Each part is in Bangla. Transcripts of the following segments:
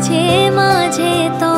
মাঝে মাঝে তো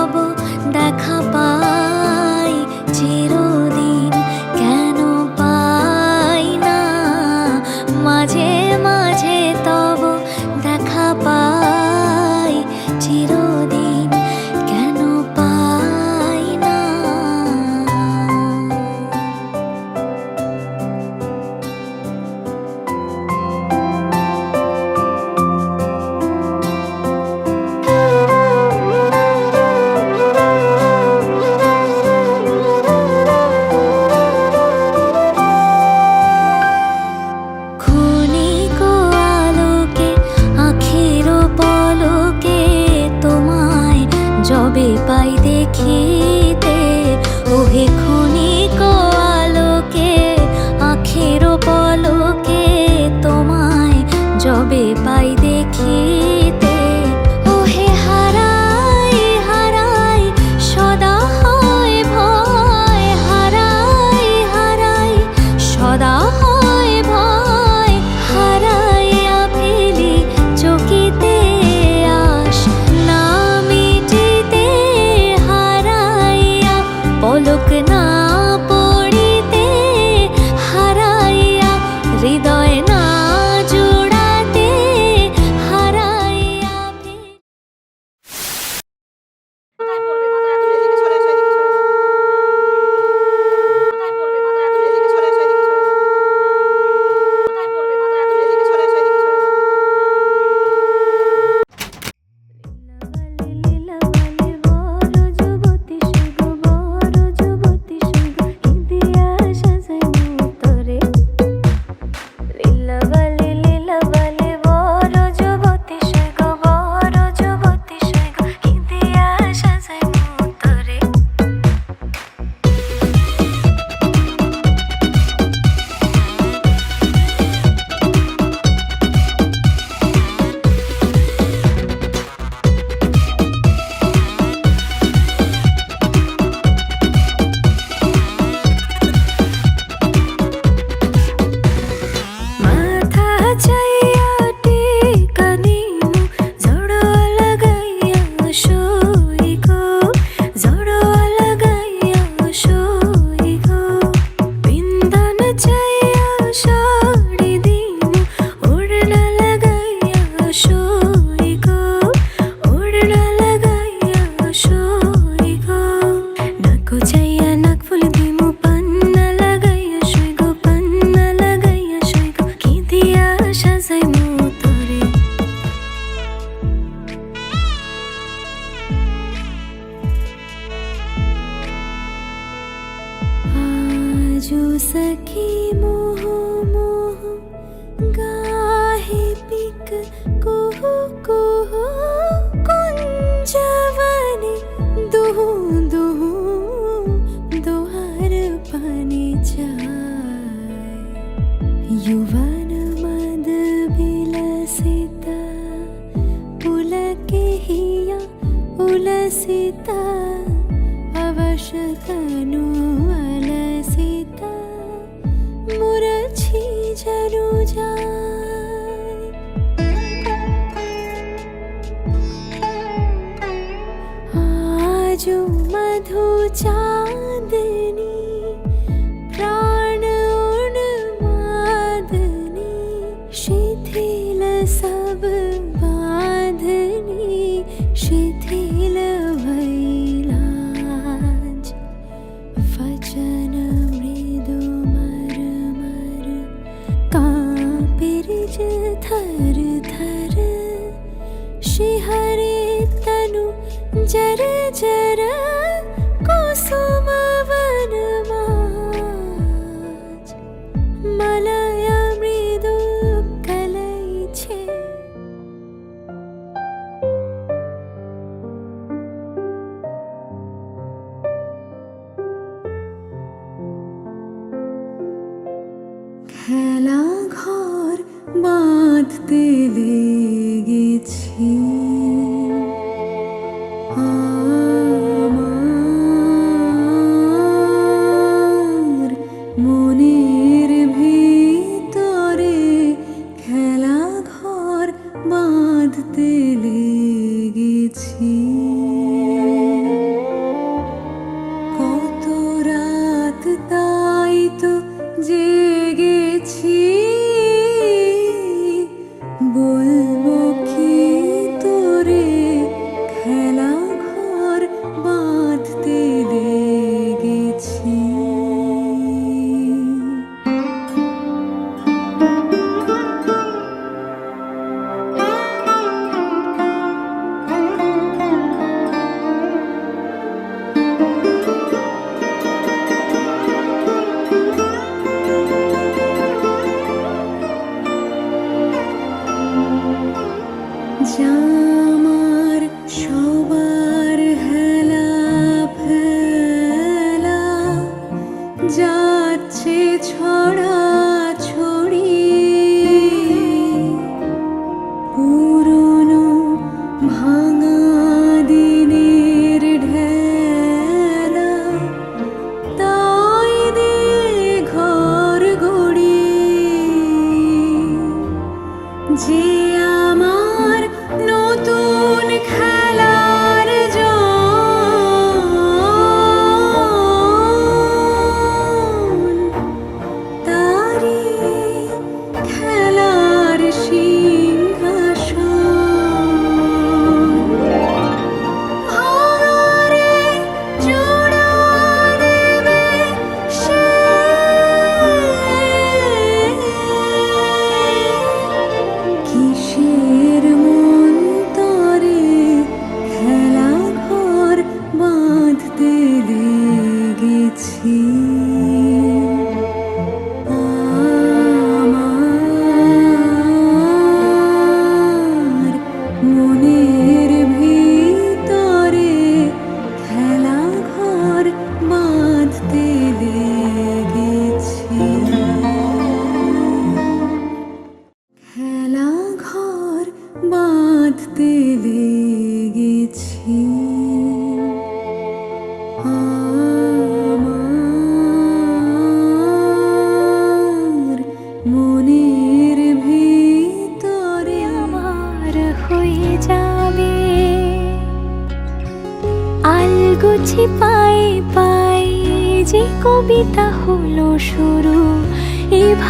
सखी मोह मोह गाहे पिक कुहु कुह कुञ्जवने दुहु दुह दोहरपनि युवन मद विलसिता पुलकेहया उलिता अवशतनु अलता মুরছি যেন যায়। আজও মধু চা थर थर श्रीहरे तनु जर जर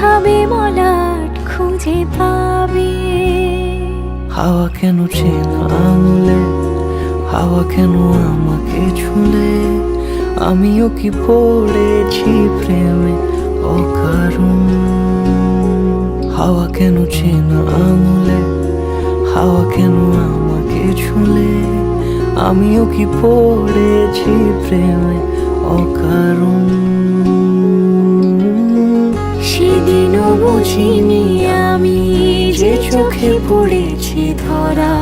এভাবে মলাট খুঁজে পাবে। হাওয়া কেন চেনা আঙুলে? হাওয়া কেন আমাকে ছুলে? আমিও কি পড়েছি প্রেমে অকারণ? হাওয়া কেন চেনা আঙুলে? হাওয়া কেন আমাকে ছুলে? আমিও কি পড়েছি প্রেমে অকারণ? সেদিনও বুঝিনি আমি যে চোখে পড়েছি ধরা?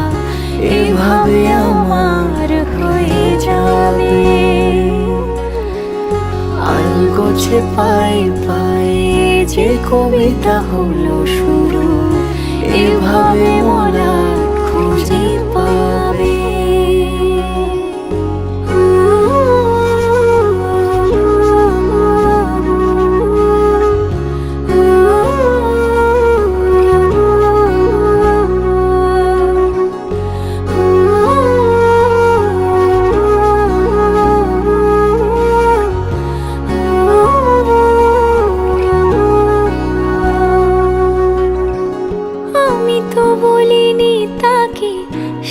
এভাবে আমার হয়ে যাবে। আলগোছে পায়ে পায়ে যে কবিতা হলো শুরু, এভাবে মরা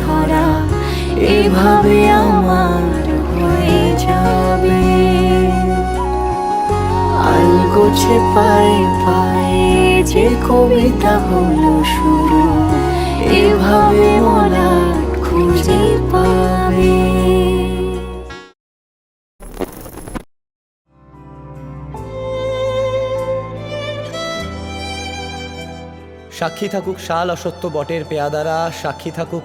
ধরা, এভাবে আমার হয়ে যাবে। আলগোছে পায়ে পায়ে যে কবিতা হলো শুরু, এভাবে মরা খুঁজে পাবে। সাক্ষী থাকুক শাল অসত্য বটের পেয়াদারা, সাক্ষী থাকুক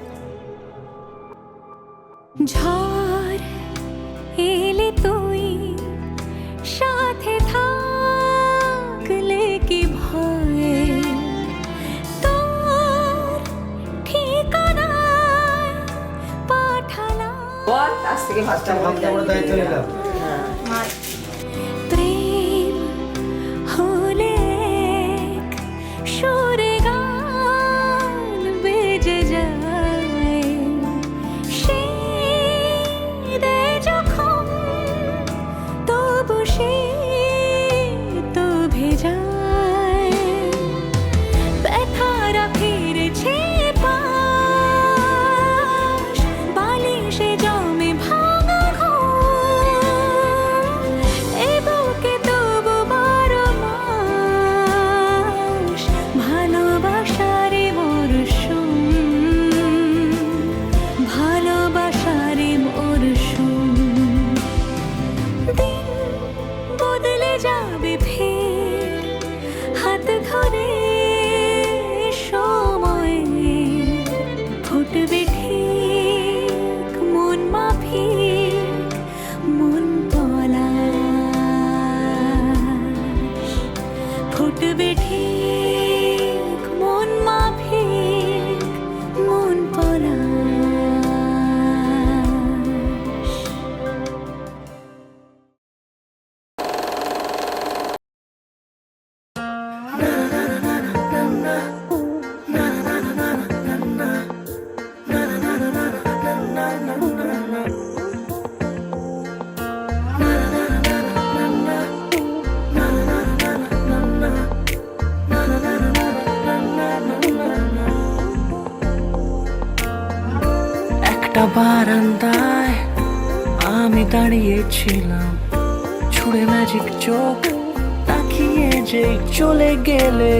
যে চলে গেলে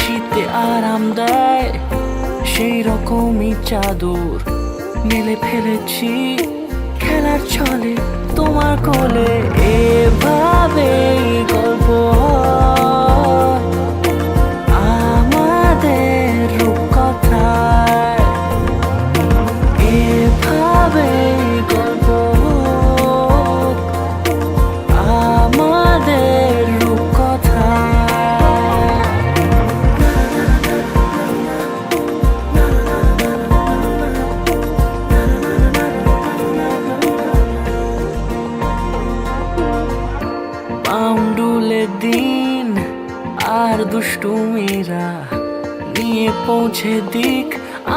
শীতে আরাম দেয়, সেই রকমই চাদর মেলে ফেলেছি। খেলার ছলে, তোমার কোলে এভাবেই গল্প দুষ্টুমিরা নিয়ে পৌঁছে দিক,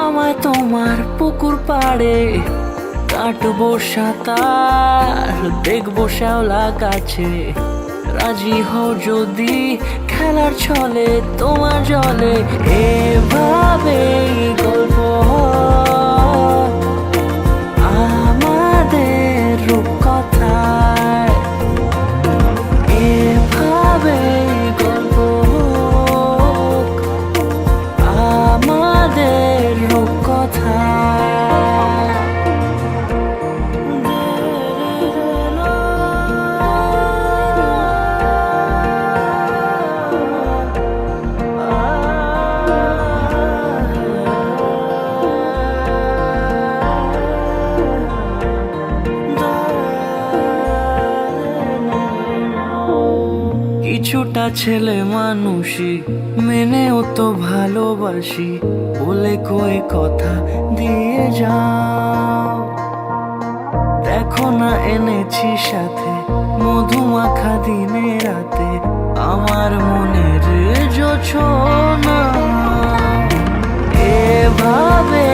আমায় তোমার পুকুর পাড়ে। কাটবো সাঁতার, দেখব শ্যাওলা গাছে। রাজি হও যদি খেলার ছলে, তোমার জলে। এভাবে গল্প আমাদের রূপকথায় মানুষই মেনেও তো ভালোবাসি, বলে কয়ে কথা দিয়ে যাও। দেখো না এনেছি সাথে মধুমাখা দিনে রাতে, আমার মনের জোছনা এভাবে